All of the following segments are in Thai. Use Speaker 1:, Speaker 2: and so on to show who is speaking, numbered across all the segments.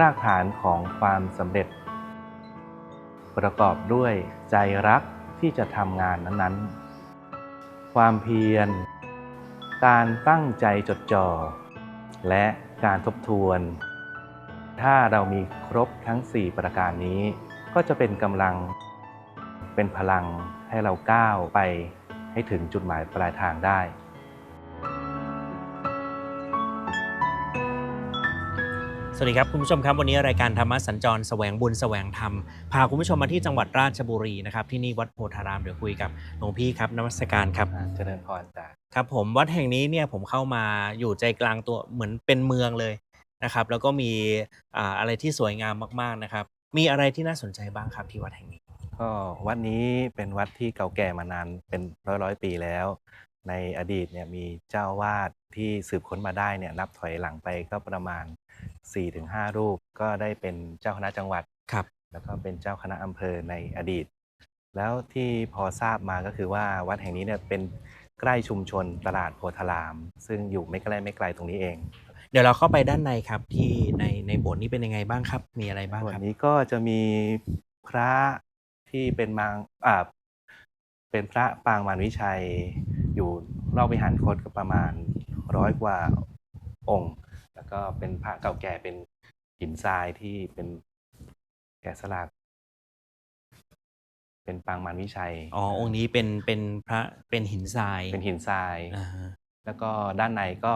Speaker 1: รากฐานของความสำเร็จ ประกอบด้วยใจรักที่จะทำงานนั้นๆ ความเพียร การตั้งใจจดจ่อ และการทบทวน ถ้าเรามีครบทั้ง 4 ประการนี้ ก็จะเป็นกำลัง เป็นพลังให้เราก้าวไปให้ถึงจุดหมายปลายทางได้
Speaker 2: สวัสดีครับคุณผู้ชมครับวันนี้รายการธรรมะสัญจรแสวงบุญแสวงธรรมพาคุณผู้ชมมาที่จังหวัดราชบุรีนะครับที่นี่วัดโพธารามเดี๋ยวคุยกับหลวงพี่ครับนมัสการครับ
Speaker 1: อ่าเจริญพรจ้ะ
Speaker 2: ครับผมวัดแห่งนี้เนี่ยผมเข้ามาอยู่ใจกลางตัวเหมือนเป็นเมืองเลยนะครับแล้วก็มีอ่าอะไรที่สวยงามมากๆนะครับ มีอะไรที่น่าสนใจบ้างครับที่วัดแห่งนี้
Speaker 1: ก็วัดนี้เป็นวัดที่เก่าแก่มานานเป็นร้อยร้อยๆปีแล้ว ในอดีตเนี่ยมีเจ้าวาดที่สืบค้นมาได้เนี่ยนับถอยหลังไปก็ประมาณ 4-5รูปก็ได้เป็นเจ้าคณะจังหวัด
Speaker 2: ครับ
Speaker 1: แล้วก็เป็นเจ้าคณะอำเภอในอดีต แล้วที่พอทราบมาก็คือว่าวัดแห่งนี้เนี่ยเป็นใกล้ชุมชนตลาดโพธาราม ซึ่งอยู่ไม่ไกลไม่ไกลตรงนี้เอง
Speaker 2: เดี๋ยวเราเข้าไปด้านในครับที่ในในโบสถ์นี้เป็นยังไงบ้างครับ มีอะไรบ้าง
Speaker 1: ส่วน
Speaker 2: ครับ
Speaker 1: นี้ก็จะมีพระที่เป็นมางอ่าเป็นพระปางมารวิชัยอยู่รอบวิหารคตก็ประมาณร้อยกว่าองค์ แล้วก็เป็นพระเก่าแก่เป็นหินทรายที่เป็นแกะสลัก เป็นปางมารวิชัย
Speaker 2: อ๋อองค์นี้เป็นเป็นพระเป็นหินทราย
Speaker 1: เป็นหินทราย
Speaker 2: อ่าฮะ
Speaker 1: แล้วก็ด้านในก็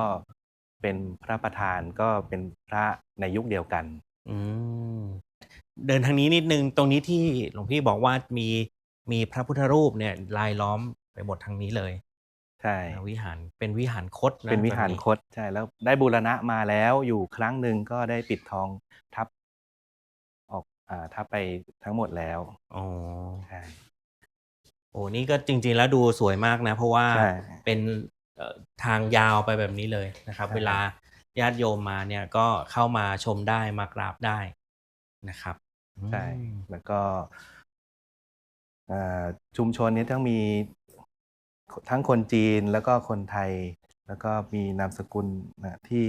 Speaker 1: เป็นพระประธานก็เป็นพระในยุคเดียวกัน
Speaker 2: อืมเดินทางนี้นิดนึงตรงนี้ที่หลวงพี่บอกว่ามีมีพระพุทธรูปเนี่ยลายล้อมไปหมดทางนี้เลย
Speaker 1: ใช่
Speaker 2: อ่าวิหารเป็นวิหารคดะ
Speaker 1: เป็นวิหาร
Speaker 2: ตง
Speaker 1: คดใช่แล้วได้บูรณะมาแล้วอยู่ครั้งหนึ่งก็ได้ปิดทองทับ ออกอ่าทับไปทั้งหมดแล้ว
Speaker 2: อ๋อ
Speaker 1: ใช่
Speaker 2: โอ้นี่ก็จริง ๆ แล้วดูสวยมากนะ เพราะว่า
Speaker 1: ใช่
Speaker 2: เป็นเอ่อทางยาวไปแบบนี้เลยนะครับ
Speaker 1: ใช่
Speaker 2: เวลาญาติโยมมาเนี่ยก็เข้ามาชมได้มากราบได้นะครับ
Speaker 1: ใช่
Speaker 2: อืม
Speaker 1: แล้วก็อ่าชุมชนนี้ต้องมี ทั้งคนจีนแล้วก็คนไทย แล้วก็มีนามสกุลนะที่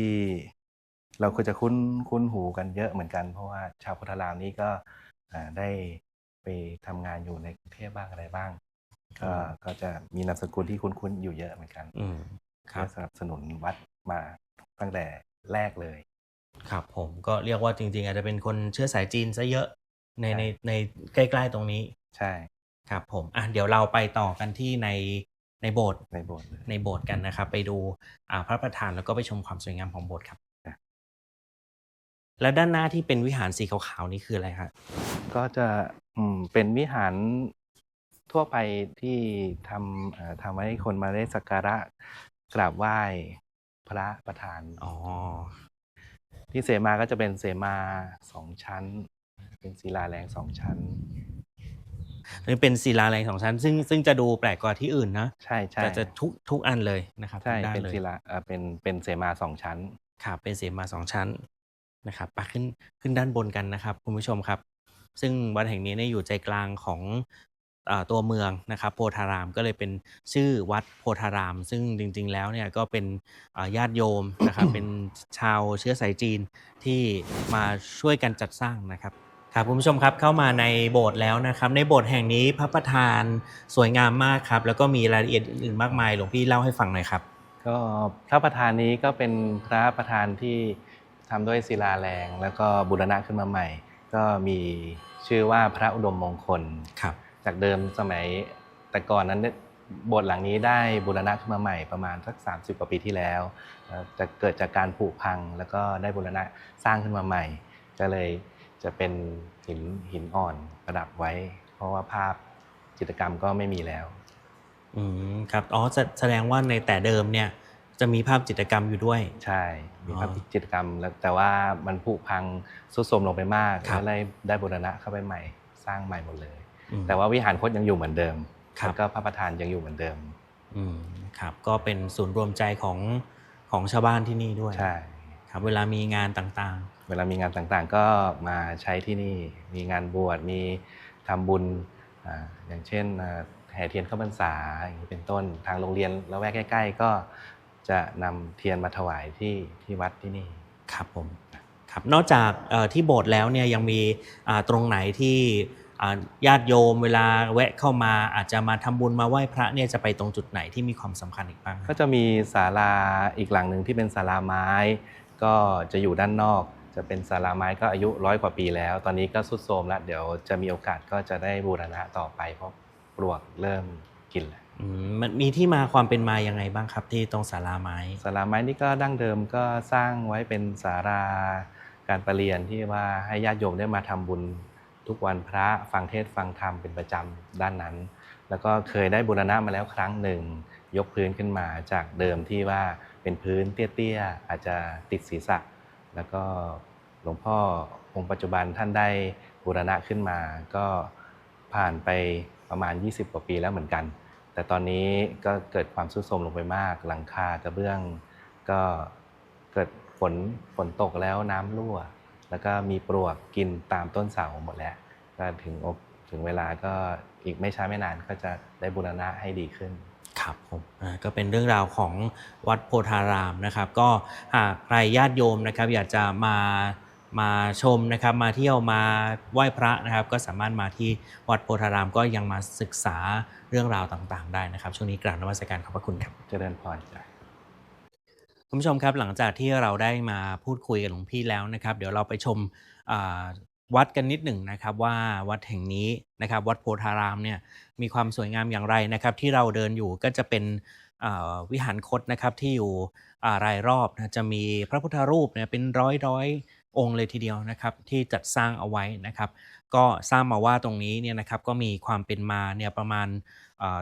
Speaker 1: เราควรจะคุ้นคุ้นหูกันเยอะเหมือนกัน เพราะว่าชาวพุทธรามนี้ก็อ่าได้ไปทำงานอยู่ในกรุงเทพบ้างอะไรบ้าง ก็ก็จะมีนามสกุลที่คุ้นๆอยู่เยอะเหมือนกัน
Speaker 2: อืมครั
Speaker 1: เพื่
Speaker 2: บ
Speaker 1: อสนับสนุนวัดมาตั้งแต่แรกเลย
Speaker 2: ครับผมก็เรียกว่าจริง ๆ อาจจะเป็นคนเชื้อสายจีนซะเยอะใน
Speaker 1: ใช่
Speaker 2: ในในใกล้ ๆ ตรงนี้
Speaker 1: ใช่
Speaker 2: ครับผมอะเดี๋ยวเราไปต่อกันที่ใน ในโบสถ์
Speaker 1: ในโบสถ์เลย
Speaker 2: ในโบสถ์กันนะครับ ไปดูอ่าพระประธานแล้วก็ไปชมความสวยงามของโบสถ์ครับ
Speaker 1: ครับ
Speaker 2: แล้วด้านหน้าที่เป็นวิหารสีขาวๆนี่คืออะไรครับ
Speaker 1: ก็จะอืมเป็นวิหารทั่วไปที่ทำเอ่อทำให้คนมาได้สักการะกราบไหว้พระประธาน
Speaker 2: อ๋อ
Speaker 1: ที่เสมาก็จะเป็นเสมาสองชั้น เป็นศิลาแรงสองชั้น
Speaker 2: นี่เป็นศิลาแรงสองชั้น ซึ่งซึ่งจะดูแปลกกว่าที่อื่นนะ
Speaker 1: ใช่ใช่
Speaker 2: แต่จะทุกทุกอันเลยนะครับ
Speaker 1: ใช่
Speaker 2: ทุกด้าน
Speaker 1: เป็น
Speaker 2: เลย
Speaker 1: ศิลาเอ่อเป็นเป็นเสมาสองชั้น
Speaker 2: ครับเป็นเสมาสองชั้นนะครับไปขึ้นขึ้นด้านบนกันนะครับคุณผู้ชมครับ ซึ่งวัดแห่งนี้เนี่ยอยู่ใจกลางของอาตัวเมืองนะครับโพธารามก็เลยเป็นชื่อวัดโพธาราม ซึ่งจริง ๆ แล้วเนี่ยก็เป็นอ่าญาติโยมนะครับเป็นชาวเชื้อสายจีนที่มาช่วยกันจัดสร้างนะครับ ครับคุณผู้ชมครับเข้ามาในโบสถ์แล้วนะครับในโบสถ์แห่งนี้พระประธานสวยงามมากครับแล้วก็มีรายละเอียดอื่นๆมากมายหลวงพี่เล่าให้ฟังหน่อยครับ
Speaker 1: ก็พระประธานนี้ก็เป็นพระประธานที่ทำด้วยศิลาแรง แล้วก็บูรณะขึ้นมาใหม่ ก็มีชื่อว่าพระอุดมมงคล
Speaker 2: ครับ
Speaker 1: จากเดิมสมัยแต่ก่อนนั้นเนี่ยโบสถ์หลังนี้ได้บูรณะขึ้นมาใหม่ประมาณสัก 30 กว่าปีที่แล้วเอ่อจะเกิดจากการผุพังแล้วก็ได้บูรณะสร้างขึ้นมาใหม่ ก็เลย จะเป็นหินหินอ่อนประดับไว้ เพราะว่าภาพจิตรกรรมก็ไม่มีแล้ว
Speaker 2: อืมครับอ๋อแสแสดงว่าในแต่เดิมเนี่ย จะมีภาพจิตรกรรมอยู่ด้วย
Speaker 1: ใช่ มีภาพ
Speaker 2: อ๋อ
Speaker 1: จิตรกรรมแล้วแต่ว่ามันผุพังทรุดโทรมลงไปมาก
Speaker 2: ครับ
Speaker 1: ก็เลยได้บูรณะเข้าไปใหม่ สร้างใหม่หมดเลย
Speaker 2: อืม
Speaker 1: แต่ว่าวิหารคตยังอยู่เหมือนเดิม
Speaker 2: ครับ
Speaker 1: แล้วก็พระประธานยังอยู่เหมือนเดิม
Speaker 2: อืมครับ ก็เป็นศูนย์รวมใจของของชาวบ้านที่นี่ด้วย
Speaker 1: ใช่
Speaker 2: ครับ เวลามีงานต่าง
Speaker 1: เวลามีงานต่างๆ ก็มาใช้ที่นี่ มีงานบวช มีทำบุญอ่าอย่างเช่นอ่าแห่เทียนเข้าพรรษาอย่างนี้เป็นต้น ทางโรงเรียนแล้วแวกใกล้ ๆ ก็จะนำเทียนมาถวายที่ที่วัดที่นี่
Speaker 2: ๆครับผมครับนอกจากเอ่อที่โบสถ์แล้วเนี่ยยังมีอ่าตรงไหนที่อ่าญาติโยมเวลาแวะเข้ามาอาจจะมาทำบุญมาไหว้พระเนี่ยจะไปตรงจุดไหนที่มีความสำคัญอีกบ้าง
Speaker 1: ก็จะมีศาลาอีกหลังหนึ่งที่เป็นศาลาไม้ ก็จะอยู่ด้านนอก จะเป็นศาลาไม้ก็อายุร้อยกว่าปีแล้ว ตอนนี้ก็สุดโทรมแล้ว เดี๋ยวจะมีโอกาสก็จะได้บูรณะต่อไปเพราะปลวกเริ่มกินแล้ว
Speaker 2: อืมมันมีที่มาความเป็นมายังไงบ้างครับ ที่ตรงศาลาไม้
Speaker 1: ศาลาไม้นี่ก็ดั้งเดิมก็สร้างไว้เป็นศาลาการประเรียนที่ว่าให้ญาติโยมได้มาทำบุญทุกวันพระฟังเทศน์ฟังธรรมเป็นประจำด้านนั้น แล้วก็เคยได้บูรณะมาแล้วครั้งหนึ่ง ยกพื้นขึ้นมาจากเดิมที่ว่าเป็นพื้นเตี้ยๆอาจจะติดศีรษะ แล้วก็หลวงพ่อองค์ปัจจุบันท่านได้บูรณะขึ้นมา ก็ผ่านไปประมาณ 20 กว่าปีแล้วเหมือนกัน แต่ตอนนี้ก็เกิดความทรุดโทรมลงไปมาก หลังคากระเบื้อง ก็เกิดฝนฝนตกแล้วน้ำรั่ว แล้วก็มีปลวกกินตามต้นเสาหมดแล้ว ก็ถึงถึงเวลาก็อีกไม่ช้าไม่นานก็จะได้บูรณะให้ดีขึ้น
Speaker 2: ครับผมอ่าก็เป็นเรื่องราวของวัดโพธารามนะครับ ก็หากใครญาติโยมนะครับ อยากจะมามาชมนะครับ มาเที่ยวมาไหว้พระนะครับ ก็สามารถมาที่วัดโพธารามก็ยังมาศึกษาเรื่องราวต่างๆ ได้นะครับ ช่วงนี้กราบนมัสการขอบพระคุณครับ
Speaker 1: เจริญพรจ้ะ
Speaker 2: คุณผู้ชมครับหลังจากที่เราได้มาพูดคุยกับหลวงพี่แล้วนะครับ เดี๋ยวเราไปชมอ่า วัดกันนิดหนึ่งนะครับว่าวัดแห่งนี้นะครับวัดโพธารามเนี่ยมีความสวยงามอย่างไรนะครับ ที่เราเดินอยู่ก็จะเป็นวิหารคดนะครับที่อยู่รายรอบนะจะมีพระพุทธรูปเนี่ยเป็นร้อยร้อยองค์เลยทีเดียวนะครับที่จัดสร้างเอาไว้นะครับ ก็ทราบมาว่าตรงนี้เนี่ยนะครับก็มีความเป็นมาเนี่ยประมาณ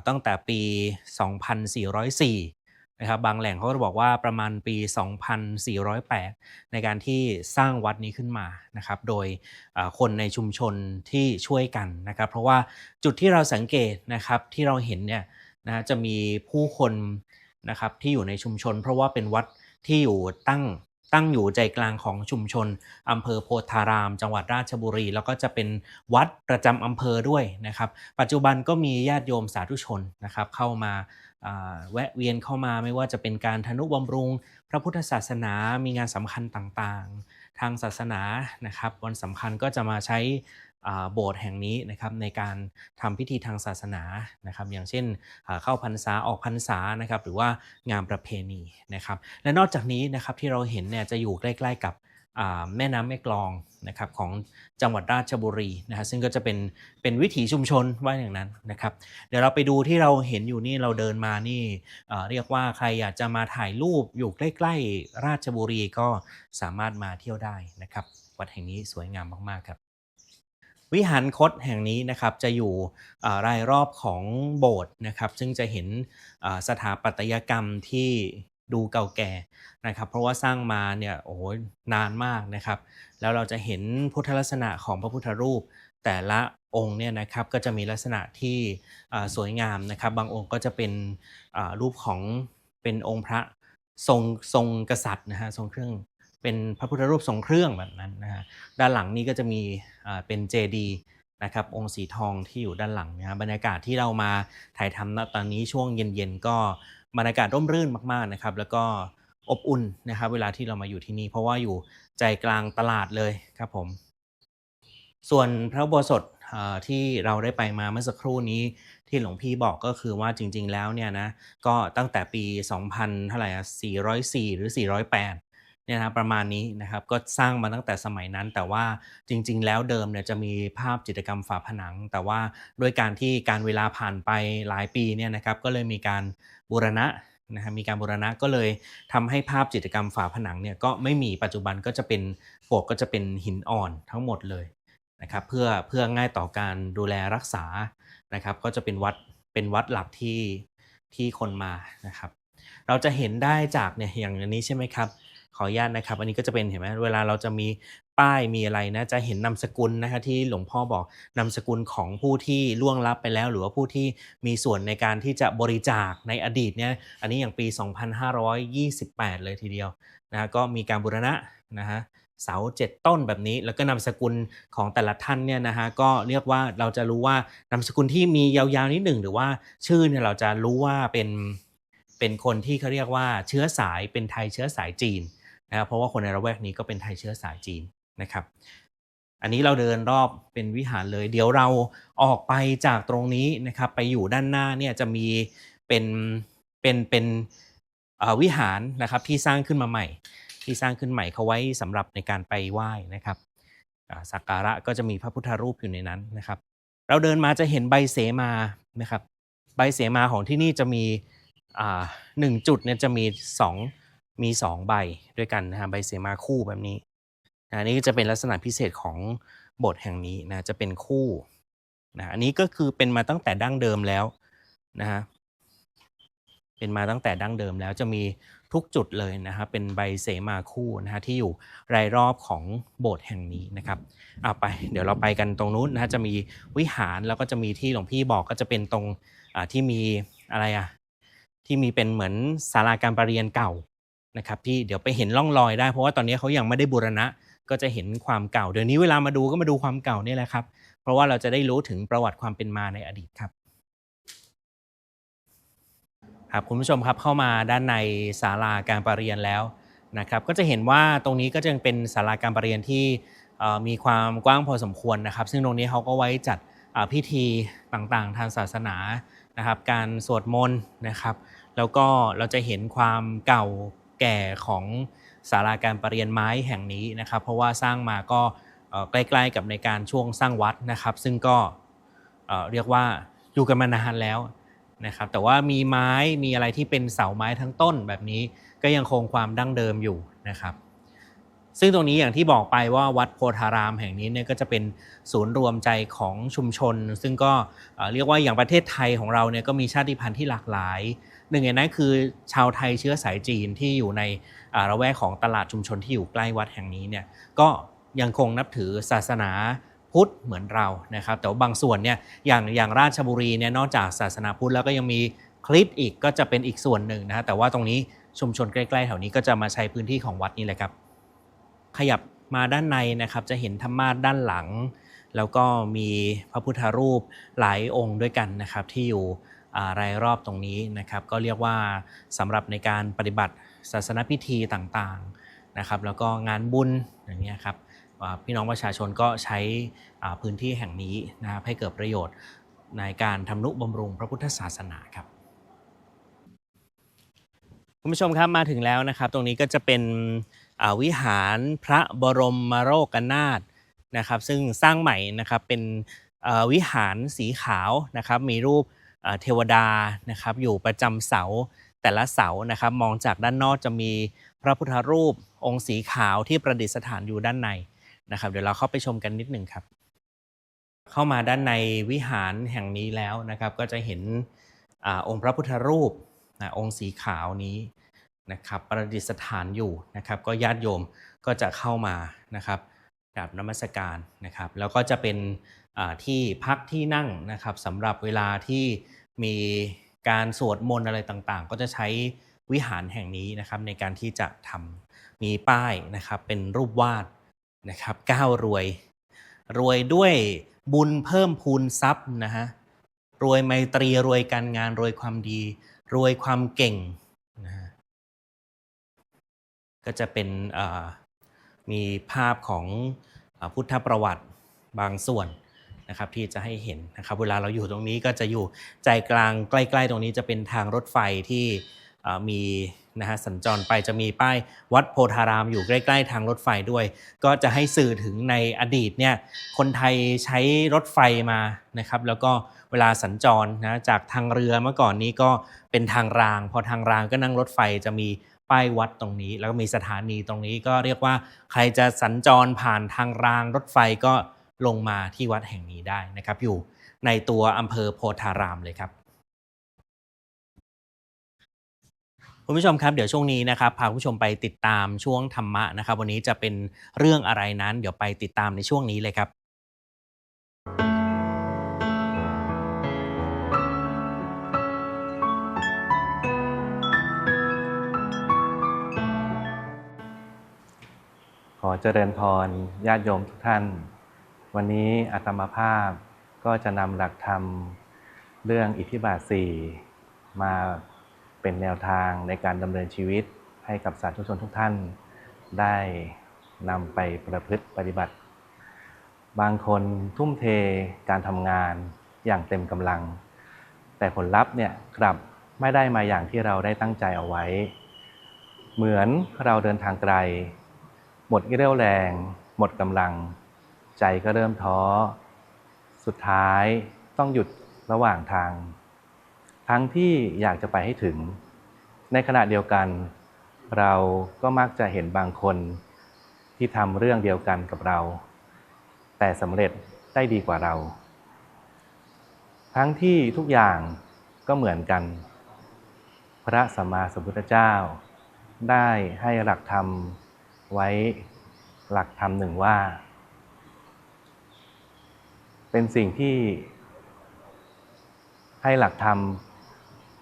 Speaker 2: ตั้งแต่ปี 2404 นะครับบางแหล่งเขาก็บอกว่าประมาณปี 2408 ในการที่สร้างวัดนี้ขึ้นมานะครับโดยคนในชุมชนที่ช่วยกันนะครับเพราะว่าจุดที่เราสังเกตนะครับที่เราเห็นเนี่ยนะจะมีผู้คนนะครับที่อยู่ในชุมชน เพราะว่าเป็นวัดที่อยู่ตั้งตั้งอยู่ใจกลางของชุมชนอำเภอโพธาราม จังหวัดราชบุรี แล้วก็จะเป็นวัดประจำอำเภอด้วยนะครับ ปัจจุบันก็มีญาติโยมสาธุชนนะครับเข้ามา แวะเวียนเข้ามาไม่ว่าจะเป็นการทนุบำรุง พระพุทธศาสนามีงานสำคัญต่างๆ ทางศาสนานะครับ วันสำคัญก็จะมาใช้โบสถ์แห่งนี้นะครับในการทำพิธีทางศาสนานะครับอย่างเช่นเข้าพรรษาออกพรรษานะครับหรือว่างานประเพณีนะครับและนอกจากนี้นะครับที่เราเห็นเนี่ยจะอยู่ใกล้ ๆกับ แม่น้ำแม่กลองนะครับของจังหวัดราชบุรีนะฮะซึ่งก็จะเป็นเป็นวิถีชุมชนว่าอย่างนั้นนะครับ เดี๋ยวเราไปดูที่เราเห็นอยู่นี่เราเดินมานี่เรียกว่าใครอยากจะมาถ่ายรูปอยู่ใกล้ ๆ ราชบุรีก็สามารถมาเที่ยวได้นะครับ วัดแห่งนี้สวยงามมากๆครับวิหารคตแห่งนี้นะครับจะอยู่รายรอบของโบสถ์นะครับ ซึ่งจะเห็นสถาปัตยกรรมที่ ดูเก่าแก่นะครับเพราะว่าสร้างมาเนี่ยโอ้โหนานมากนะครับ แล้วเราจะเห็นพุทธลักษณะของพระพุทธรูป แต่ละองค์เนี่ยนะครับก็จะมีลักษณะที่สวยงามนะครับ บางองค์ก็จะเป็นรูปของเป็นองค์พระทรงทรงกษัตริย์นะฮะทรงเครื่องเป็นพระพุทธรูปทรงเครื่องแบบนั้นนะฮะด้านหลังนี้ก็จะมีเป็นเจดีนะครับองค์สีทองที่อยู่ด้านหลังนะฮะบรรยากาศที่เรามาถ่ายทำณตอนนี้ช่วงเย็นๆก็ บรรยากาศร่มรื่นมากๆนะครับ แล้วก็อบอุ่นนะครับเวลาที่เรามาอยู่ที่นี่ เพราะว่าอยู่ใจกลางตลาดเลยครับผม ส่วนพระอุโบสดที่เราได้ไปมาเมื่อสักครู่นี้ที่หลวงพี่บอกก็คือว่าจริง ๆ แล้วเนี่ยนะก็ตั้งแต่ปี 2000เท่าไหร่อะ404 หรือ 408 เนี่ยนะประมาณนี้นะครับก็สร้างมาตั้งแต่สมัยนั้น แต่ว่าจริง ๆ แล้วเดิมเนี่ยจะมีภาพจิตรกรรมฝาผนัง แต่ว่าด้วยการที่การเวลาผ่านไปหลายปีเนี่ยนะครับก็เลยมีการบูรณะนะฮะมีการบูรณะก็เลยทำให้ภาพจิตรกรรมฝาผนังเนี่ยก็ไม่มีปัจจุบันก็จะเป็นปกก็จะเป็นหินอ่อนทั้งหมดเลยนะครับเพื่อเพื่อง่ายต่อการดูแลรักษานะครับ ก็จะเป็นวัดเป็นวัดหลักที่ที่คนมานะครับ เราจะเห็นได้จากเนี่ยอย่างนี้ใช่ไหมครับ ขออนุญาตนะครับ อันนี้ก็จะเป็นเห็นไหมเวลาเราจะมีป้ายมีอะไรนะจะเห็นนามสกุลนะคะที่หลวงพ่อบอกนามสกุลของผู้ที่ล่วงลับไปแล้ว หรือว่าผู้ที่มีส่วนในการที่จะบริจาคในอดีตเนี่ยอันนี้อย่างปี 2528 เลยทีเดียวนะก็มีการบูรณะนะฮะเสาเจ็ดต้นแบบนี้ แล้วก็นามสกุลของแต่ละท่านเนี่ยนะฮะก็เรียกว่าเราจะรู้ว่านามสกุลที่มียาวๆนิดหนึ่งหรือว่าชื่อเนี่ยเราจะรู้ว่าเป็นเป็นคนที่เขาเรียกว่าเชื้อสายเป็นไทยเชื้อสายจีน นะครับเพราะว่าคนในระแวกนี้ก็เป็นไทยเชื้อสายจีนนะครับ อันนี้เราเดินรอบเป็นวิหารเลย เดี๋ยวเราออกไปจากตรงนี้นะครับไปอยู่ด้านหน้าเนี่ยจะมีเป็นเป็นเป็นวิหารนะครับที่สร้างขึ้นมาใหม่ ที่สร้างขึ้นใหม่เขาไว้สำหรับในการไปไหว้นะครับสักการะก็จะมีพระพุทธรูปอยู่ในนั้นนะครับ เราเดินมาจะเห็นใบเสมานะครับใบเสมาของที่นี่จะมีหนึ่งจุดเนี่ยจะมีสอง มีสองใบด้วยกันนะฮะใบเสมาคู่แบบนี้นะอันนี้ก็จะเป็นลักษณะพิเศษของโบสถ์แห่งนี้นะจะเป็นคู่นะอันนี้ก็คือเป็นมาตั้งแต่ดั้งเดิมแล้วนะฮะเป็นมาตั้งแต่ดั้งเดิมแล้วจะมีทุกจุดเลยนะครับเป็นใบเสมาคู่นะฮะที่อยู่รายรอบของโบสถ์แห่งนี้นะครับเอาไปเดี๋ยวเราไปกันตรงนู้นนะฮะจะมีวิหารแล้วก็จะมีที่หลวงพี่บอกก็จะเป็นตรงที่มีอะไรอะที่มีเป็นเหมือนศาลาการประเรียนเก่า นะครับที่เดี๋ยวไปเห็นร่องรอยได้เพราะว่าตอนนี้เขายังไม่ได้บูรณะ ก็จะเห็นความเก่า เดี๋ยวนี้เวลามาดูก็มาดูความเก่านี่แหละครับ เพราะว่าเราจะได้รู้ถึงประวัติความเป็นมาในอดีตครับครับคุณผู้ชมครับเข้ามาด้านในศาลาการประเรียนแล้วนะครับ ก็จะเห็นว่าตรงนี้ก็จะเป็นศาลาการประเรียนที่มีความกว้างพอสมควรนะครับ ซึ่งตรงนี้เขาก็ไว้จัดพิธีต่างๆ ทางศาสนานะครับ การสวดมนต์นะครับ แล้วก็เราจะเห็นความเก่า แก่ของศาลาการประเรียนไม้แห่งนี้นะครับ เพราะว่าสร้างมาก็ใกล้ๆกับในการช่วงสร้างวัดนะครับ ซึ่งก็เรียกว่าอยู่กันมานานแล้วนะครับแต่ว่ามีไม้มีอะไรที่เป็นเสาไม้ทั้งต้นแบบนี้ก็ยังคงความดั้งเดิมอยู่นะครับ ซึ่งตรงนี้อย่างที่บอกไปว่าวัดโพธารามแห่งนี้เนี่ยก็จะเป็นศูนย์รวมใจของชุมชน ซึ่งก็เรียกว่าอย่างประเทศไทยของเราเนี่ยก็มีชาติพันธุ์ที่หลากหลาย หนึ่งในนั้นคือชาวไทยเชื้อสายจีนที่อยู่ในระแวกของตลาดชุมชนที่อยู่ใกล้วัดแห่งนี้เนี่ยก็ยังคงนับถือศาสนาพุทธเหมือนเรานะครับแต่ว่าบางส่วนเนี่ยอย่างอย่างราชบุรีเนี่ยนอกจากศาสนาพุทธแล้วก็ยังมีคริสต์อีกก็จะเป็นอีกส่วนหนึ่งนะฮะแต่ว่าตรงนี้ชุมชนใกล้ๆแถวนี้ก็จะมาใช้พื้นที่ของวัดนี่แหละครับ ขยับมาด้านในนะครับจะเห็นธรรมาสน์ด้านหลัง แล้วก็มีพระพุทธรูปหลายองค์ด้วยกันนะครับที่อยู่ รายรอบตรงนี้นะครับ ก็เรียกว่าสำหรับในการปฏิบัติศาสนพิธีต่างๆนะครับ แล้วก็งานบุญอย่างนี้ยครับพี่น้องประชาชนก็ใช้พื้นที่แห่งนี้นะครับให้เกิดประโยชน์ในการทำนุบำรุงพระพุทธศาสนาครับคุณผู้ชมครับมาถึงแล้วนะครับ ตรงนี้ก็จะเป็นวิหารพระบรมโรกนาถนะครับ ซึ่งสร้างใหม่นะครับเป็นวิหารสีขาวนะครับ มีรูป เทวดานะครับอยู่ประจำเสาแต่ละเสานะครับ มองจากด้านนอกจะมีพระพุทธรูปองค์สีขาวที่ประดิษฐานอยู่ด้านในนะครับ เดี๋ยวเราเข้าไปชมกันนิดหนึ่งครับ เข้ามาด้านในวิหารแห่งนี้แล้วนะครับ ก็จะเห็นอองค์พระพุทธรูปนะองค์สีขาวนี้นะครับ ประดิษฐานอยู่นะครับ ก็ญาติโยมก็จะเข้ามานะครับ กราบนมัสการนะครับแล้วก็จะเป็นที่พักที่นั่งนะครับสำหรับเวลาที่มีการสวดมนต์อะไรต่างๆ ก็จะใช้วิหารแห่งนี้นะครับในการที่จะทำมีป้ายนะครับเป็นรูปวาดนะครับก้าวรวย รวยด้วยบุญเพิ่มพูนทรัพย์นะฮะรวยไมตรีรวยการงานรวยความดี รวยความเก่งนะฮะก็จะเป็นอ มีภาพของอพุทธประวัติบางส่วนนะครับที่จะให้เห็นนะครับเวลาเราอยู่ตรงนี้ก็จะอยู่ใจกลางใกล้ ๆ ตรงนี้จะเป็นทางรถไฟที่มีนะฮะสัญจรไปจะมีป้ายวัดโพธารามอยู่ใกล้ ๆ ทางรถไฟด้วย ก็จะให้สื่อถึงในอดีตเนี่ยคนไทยใช้รถไฟมานะครับแล้วก็เวลาสัญจรนะจากทางเรือเมื่อก่อนนี้ก็เป็นทางราง พอทางรางก็นั่งรถไฟจะมี ป้ายวัดตรงนี้ แล้วก็มีสถานีตรงนี้ก็เรียกว่าใครจะสัญจรผ่านทางรางรถไฟก็ลงมาที่วัดแห่งนี้ได้นะครับ อยู่ในตัวอำเภอโพธารามเลยครับคุณผู้ชมครับเดี๋ยวช่วงนี้นะครับพาคุณผู้ชมไปติดตามช่วงธรรมะนะครับ วันนี้จะเป็นเรื่องอะไรนั้น เดี๋ยวไปติดตามในช่วงนี้เลยครับ
Speaker 1: อเจริญพรญาติโยมทุกท่าน วันนี้อาตมาภาพก็จะนำหลักธรรมเรื่องอิทธิบาทสี่มาเป็นแนวทางในการดำเนินชีวิตให้กับสาธุชนทุกท่าน ได้นำไปประพฤติปฏิบัติ บางคนทุ่มเทการทำงานอย่างเต็มกำลัง แต่ผลลัพธ์เนี่ยกลับไม่ได้มาอย่างที่เราได้ตั้งใจเอาไว้ เหมือนเราเดินทางไกล หมดเรี่ยวแรง หมดกำลัง ใจก็เริ่มท้อ สุดท้ายต้องหยุดระหว่างทาง ทั้งที่อยากจะไปให้ถึง ในขณะเดียวกัน เราก็มักจะเห็นบางคนที่ทำเรื่องเดียวกันกับเรา แต่สำเร็จได้ดีกว่าเรา ทั้งที่ทุกอย่างก็เหมือนกัน พระสัมมาสัมพุทธเจ้า ได้ให้หลักธรรม ไว้หลักธรรมหนึ่งว่า เป็นสิ่งที่ ให้หลักธรรม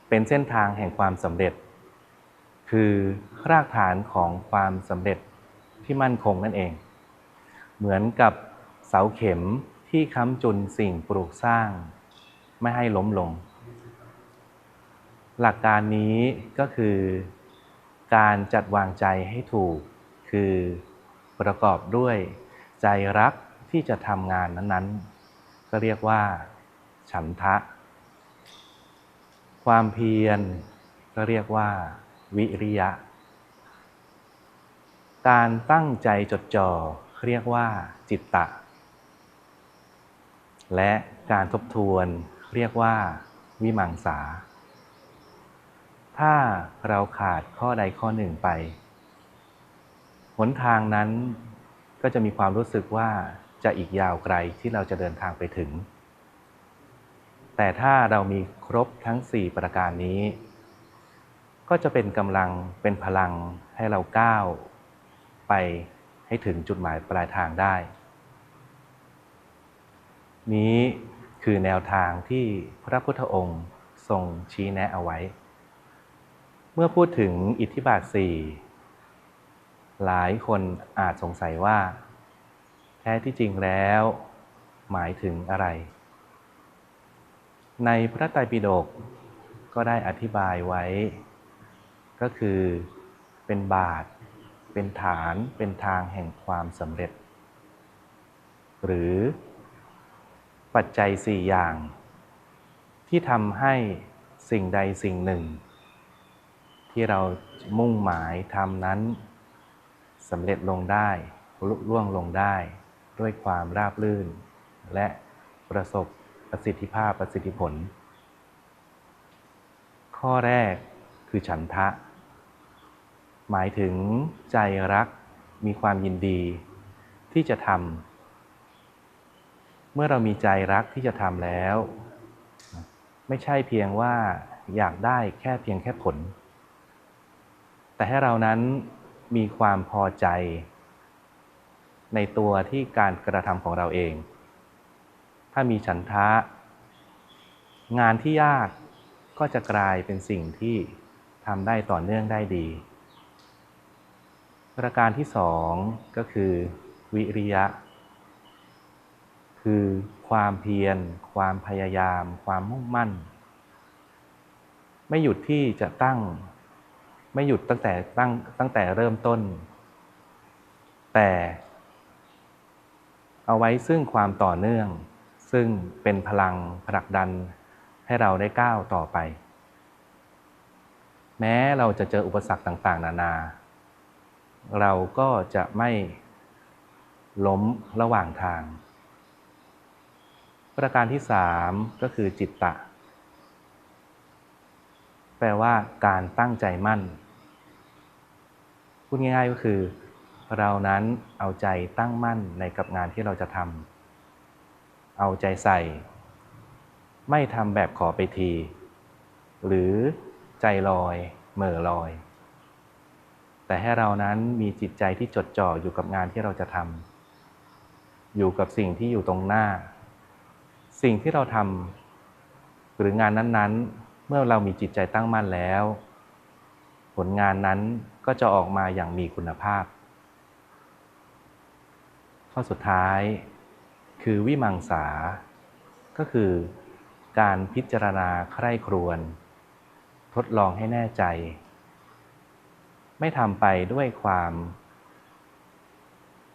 Speaker 1: เป็นเส้นทางแห่งความสำเร็จ คือรากฐานของความสำเร็จที่มั่นคงนั่นเอง เหมือนกับเสาเข็มที่ค้ำจุนสิ่งปลูกสร้าง ไม่ให้ล้มลง หลักการนี้ก็คือการจัดวางใจให้ถูก คือประกอบด้วยใจรักที่จะทำงานนั้นๆ ก็เรียกว่า ฉันทะ ความเพียรก็เรียกว่า วิริยะ การตั้งใจจดจ่อเรียกว่า จิตตะ และการทบทวนเรียกว่า วิมังสา ถ้าเราขาดข้อใดข้อหนึ่งไป หนทางนั้นก็จะมีความรู้สึกว่าจะอีกยาวไกลที่เราจะเดินทางไปถึง แต่ถ้าเรามีครบทั้ง 4 ประการนี้ ก็จะเป็นกำลังเป็นพลังให้เราก้าวไปให้ถึงจุดหมายปลายทางได้ นี้คือแนวทางที่พระพุทธองค์ทรงชี้แนะเอาไว้ เมื่อพูดถึงอิทธิบาทสี่ หลายคนอาจสงสัยว่า แท้ที่จริงแล้ว หมายถึงอะไร ในพระไตรปิฎกก็ได้อธิบายไว้ ก็คือเป็นบาท เป็นฐาน เป็นทางแห่งความสำเร็จ หรือปัจจัยสี่อย่าง ที่ทำให้สิ่งใดสิ่งหนึ่งที่เรามุ่งหมายทำนั้น สำเร็จลงได้ลุล่วงลงได้ ด้วยความราบรื่น และประสบประสิทธิภาพประสิทธิผล ข้อแรกคือฉันทะ หมายถึงใจรักมีความยินดีที่จะทำเมื่อเรามีใจรักที่จะทำแล้ว ไม่ใช่เพียงว่าอยากได้แค่เพียงแค่ผล แต่ให้เรานั้น มีความพอใจ ในตัวที่การกระทำของเราเอง ถ้ามีฉันทะ งานที่ยากก็จะกลายเป็นสิ่งที่ทำได้ต่อเนื่องได้ดี ประการที่สองก็คือ วิริยะ คือความเพียร ความพยายาม ความมุ่งมั่น ไม่หยุดที่จะตั้ง ไม่หยุดตั้งแต่ตั้งตั้งแต่เริ่มต้น แต่เอาไว้ซึ่งความต่อเนื่อง ซึ่งเป็นพลังผลักดันให้เราได้ก้าวต่อไป แม้เราจะเจออุปสรรคต่างๆ นานา เราก็จะไม่ล้มระหว่างทาง ประการที่สามก็คือจิตตะ แปลว่าการตั้งใจมั่น พูดง่ายๆก็คือ เรานั้นเอาใจตั้งมั่นในกับงานที่เราจะทำเอาใจใส่ ไม่ทำแบบขอไปที หรือใจลอยเหม่อลอย แต่ให้เรานั้นมีจิตใจที่จดจ่ออยู่กับงานที่เราจะทำอยู่กับสิ่งที่อยู่ตรงหน้า สิ่งที่เราทำหรืองานนั้นๆ เมื่อเรามีจิตใจตั้งมั่นแล้ว ผลงานนั้น ก็จะออกมาอย่างมีคุณภาพ ข้อสุดท้ายคือวิมังสา ก็คือการพิจารณาใคร่ครวญทดลองให้แน่ใจ ไม่ทำไปด้วยความ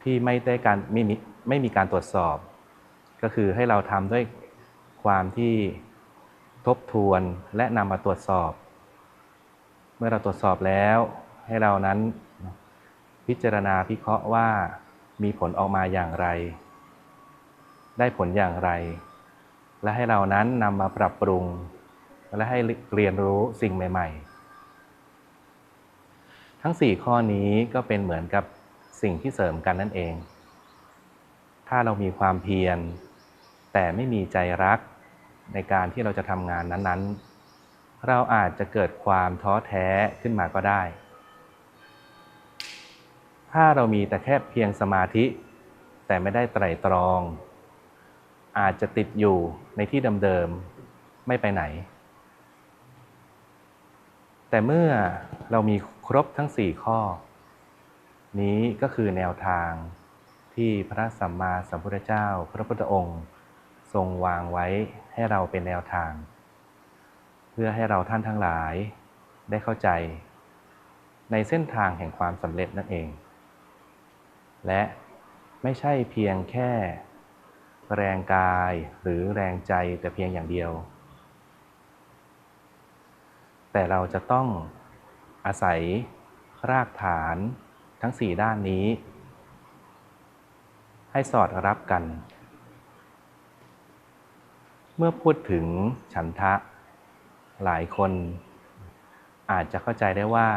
Speaker 1: ที่ไม่ได้การไม่มีไม่มีการตรวจสอบ ก็คือให้เราทำด้วยความที่ทบทวนและนำมาตรวจสอบ เมื่อเราตรวจสอบแล้ว ให้เรานั้นพิจารณาพิเคราะห์ว่ามีผลออกมาอย่างไร ได้ผลอย่างไร และให้เรานั้นนำมาปรับปรุง และให้เรียนรู้สิ่งใหม่ ๆ ทั้ง 4 ข้อนี้ก็เป็นเหมือนกับสิ่งที่เสริมกันนั่นเอง ถ้าเรามีความเพียร แต่ไม่มีใจรักในการที่เราจะทำงานนั้นๆ เราอาจจะเกิดความท้อแท้ขึ้นมาก็ได้ ถ้าเรามีแต่แค่เพียงสมาธิ แต่ไม่ได้ไตรตรอง อาจจะติดอยู่ในที่เดิมๆไม่ไปไหน แต่เมื่อเรามีครบทั้ง4ข้อ นี้ก็คือแนวทางที่พระสัมมาสัมพุทธเจ้า พระพุทธองค์ ทรงวางไว้ให้เราเป็นแนวทาง เพื่อให้เราท่านทั้งหลายได้เข้าใจ ในเส้นทางแห่งความสำเร็จนั่นเอง และไม่ใช่เพียงแค่ แรงกายหรือแรงใจแต่เพียงอย่างเดียว แต่เราจะต้องอาศัยรากฐานทั้ง4ด้านนี้ ให้สอดรับกัน เมื่อพูดถึงฉันทะ หลายคน อาจจะเข้าใจได้ว่า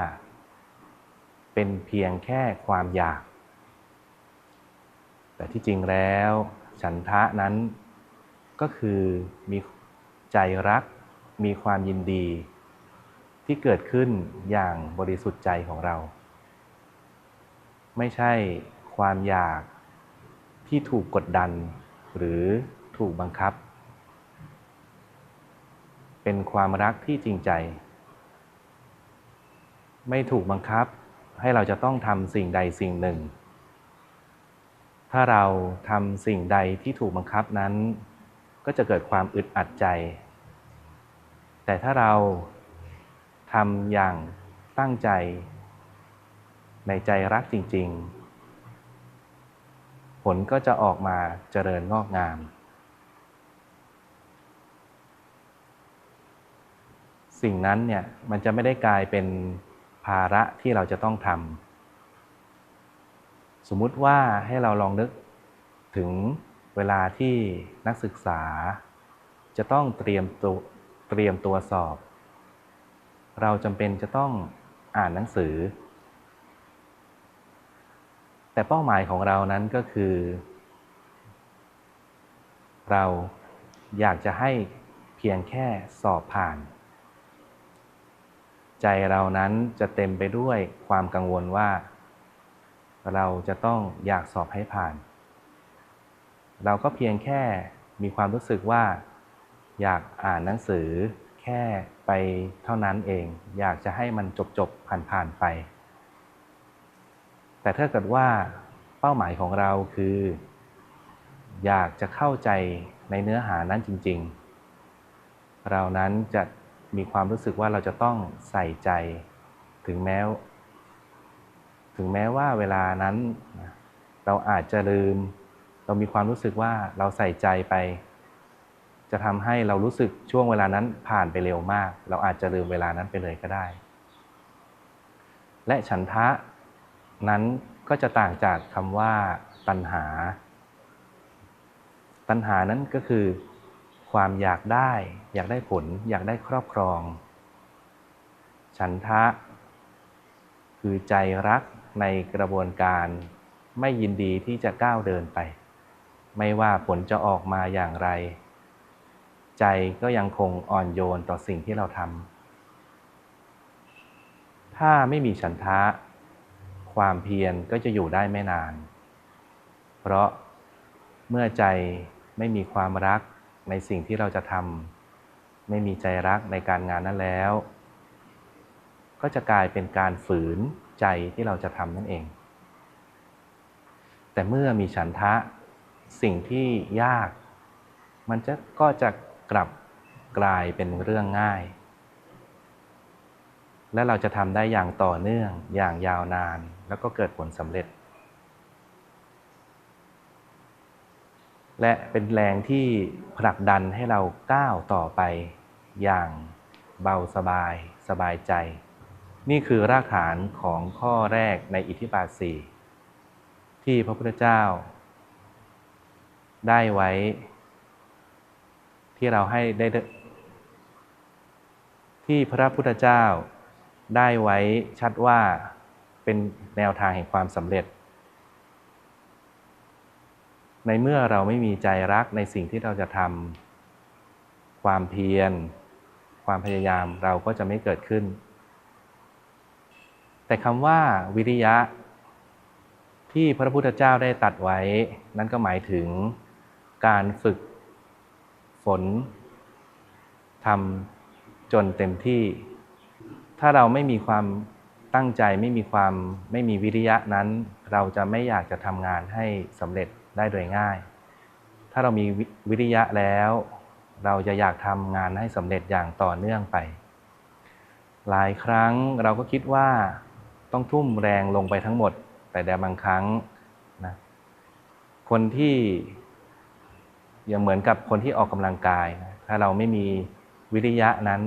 Speaker 1: เป็นเพียงแค่ความอยาก แต่ที่จริงแล้ว ฉันทะนั้นก็คือมีใจรัก มีความยินดี ที่เกิดขึ้นอย่างบริสุทธิ์ใจของเรา ไม่ใช่ความอยากที่ถูกกดดัน หรือถูกบังคับ เป็นความรักที่จริงใจ ไม่ถูกบังคับให้เราจะต้องทำสิ่งใดสิ่งหนึ่ง ถ้าเราทำสิ่งใดที่ถูกบังคับนั้น ก็จะเกิดความอึดอัดใจ แต่ถ้าเราทำอย่างตั้งใจ ในใจรักจริง ๆ ผลก็จะออกมาเจริญงอกงาม สิ่งนั้นเนี่ยมันจะไม่ได้กลายเป็นภาระที่เราจะต้องทำ สมมุติว่าให้เราลองนึกถึงเวลาที่นักศึกษา จะต้องเตรียมตัวเตรียมตัวสอบ เราจำเป็นจะต้องอ่านหนังสือ แต่เป้าหมายของเรานั้นก็คือ เราอยากจะให้เพียงแค่สอบผ่าน ใจเรานั้นจะเต็มไปด้วยความกังวลว่า เราจะต้องอยากสอบให้ผ่าน เราก็เพียงแค่มีความรู้สึกว่า อยากอ่านหนังสือแค่ไปเท่านั้นเอง อยากจะให้มันจบจบผ่านผ่านไป แต่ถ้าเกิดว่าเป้าหมายของเราคือ อยากจะเข้าใจในเนื้อหานั้นจริง ๆ เรานั้นจะมีความรู้สึกว่าเราจะต้องใส่ใจ ถึงแม้ ถึงแม้ว่าเวลานั้นเราอาจจะลืม เรามีความรู้สึกว่าเราใส่ใจไป จะทำให้เรารู้สึกช่วงเวลานั้นผ่านไปเร็วมาก เราอาจจะลืมเวลานั้นไปเลยก็ได้ และฉันทะนั้นก็จะต่างจากคำว่า ตัณหา ตัณหานั้นก็คือ ความอยากได้ อยากได้ผล อยากได้ครอบครอง ฉันทะ คือใจรัก ในกระบวนการไม่ยินดีที่จะก้าวเดินไป ไม่ว่าผลจะออกมาอย่างไร ใจก็ยังคงอ่อนโยนต่อสิ่งที่เราทำถ้าไม่มีฉันทะ ความเพียรก็จะอยู่ได้ไม่นาน เพราะเมื่อใจไม่มีความรักในสิ่งที่เราจะทำไม่มีใจรักในการงานนั้นแล้ว ก็จะกลายเป็นการฝืน ใจที่เราจะทำนั่นเอง แต่เมื่อมีฉันทะสิ่งที่ยาก มันจะก็จะกลับกลายเป็นเรื่องง่าย และเราจะทำได้อย่างต่อเนื่องอย่างยาวนานแล้วก็เกิดผลสำเร็จ และเป็นแรงที่ผลักดันให้เราก้าวต่อไปอย่างเบาสบายสบายใจ นี่คือรากฐานของข้อแรกในอิทธิบาทสี่ที่พระพุทธเจ้า ได้ไว้ ที่เราให้ได้ ที่พระพุทธเจ้าได้ไว้ชัดว่าเป็นแนวทางแห่งความสำเร็จ ในเมื่อเราไม่มีใจรักในสิ่งที่เราจะทำความเพียร ความพยายามเราก็จะไม่เกิดขึ้น แต่คำว่าวิริยะ ที่พระพุทธเจ้าได้ตัดไว้ นั่นก็หมายถึงการฝึกฝนทำจนเต็มที่ ถ้าเราไม่มีความตั้งใจไม่มีความไม่มีวิริยะนั้น เราจะไม่อยากจะทำงานให้สำเร็จได้โดยง่าย ถ้าเรามีวิวิริยะแล้ว เราจะอยากทำงานให้สำเร็จอย่างต่อเนื่องไป หลายครั้งเราก็คิดว่า ต้องทุ่มแรงลงไปทั้งหมด แต่แต่บางครั้งนะคนที่อย่างเหมือนกับคนที่ออกกำลังกายนะถ้าเราไม่มีวิริยะนั้น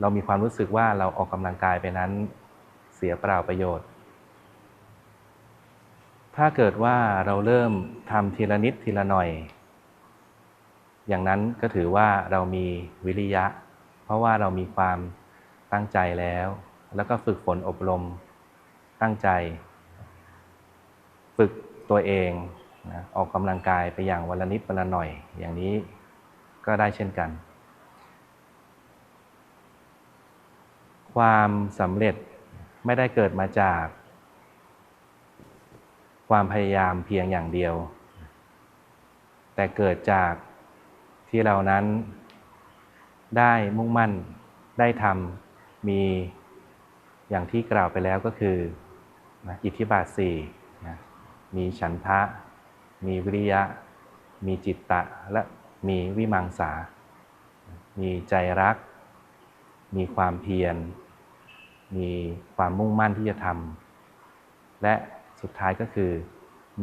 Speaker 1: เรามีความรู้สึกว่าเราออกกำลังกายไปนั้นเสียเปล่าประโยชน์ ถ้าเกิดว่าเราเริ่มทำทีละนิดทีละหน่อย อย่างนั้นก็ถือว่าเรามีวิริยะ เพราะว่าเรามีความตั้งใจแล้ว แล้วก็ฝึกฝนอบรม ตั้งใจ ฝึกตัวเองนะออกกำลังกายไปอย่างวันละนิดวันละหน่อย อย่างนี้ก็ได้เช่นกัน ความสำเร็จไม่ได้เกิดมาจาก ความพยายามเพียงอย่างเดียว แต่เกิดจากที่เรานั้นได้มุ่งมั่นได้ทำมีอย่างที่กล่าวไปแล้วก็คือ นะอิทธิบาทสี่นะมีฉันทะ มีวิริยะ มีจิตตะ และมีวิมังสา มีใจรัก มีความเพียร มีความมุ่งมั่นที่จะทำ และสุดท้ายก็คือ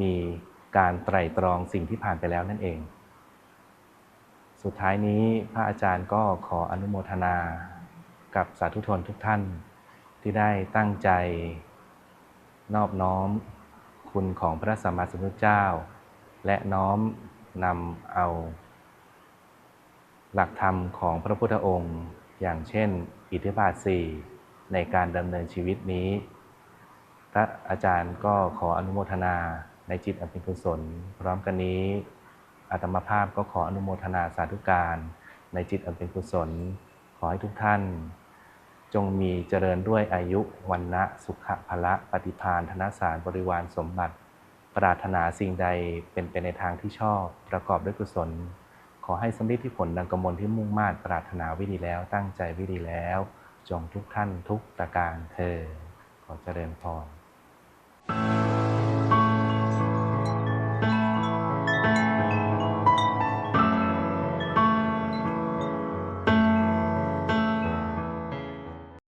Speaker 1: มีการไตร่ตรองสิ่งที่ผ่านไปแล้วนั่นเอง สุดท้ายนี้พระอาจารย์ก็ขออนุโมทนากับสาธุชนทุกท่านที่ได้ตั้งใจ นอบน้อมคุณของพระสัมมาสัมพุทธเจ้า และน้อมนำเอา หลักธรรมของพระพุทธองค์ อย่างเช่น อิทธิบาทสี่ในการดำเนินชีวิตนี้ พระอาจารย์ก็ขออนุโมทนาในจิตอันเป็นกุศล พร้อมกันนี้อาตมาภาพก็ขออนุโมทนาสาธุการ ในจิตอันเป็นกุศล ขอให้ทุกท่าน จงมีเจริญด้วยอายุวันนะสุขภละปฏิพานธนสารบริวารสมบัติ ปรารถนาสิ่งใดเป็นไปในทางที่ชอบ ประกอบด้วยกุศล ขอให้สำเร็จที่ผลดังกมลที่มุ่งมา่ปรารถนาวิธีแล้วตั้งใจวิธีแล้ว จงทุกท่านทุกประการเธอ ขอเจริญพร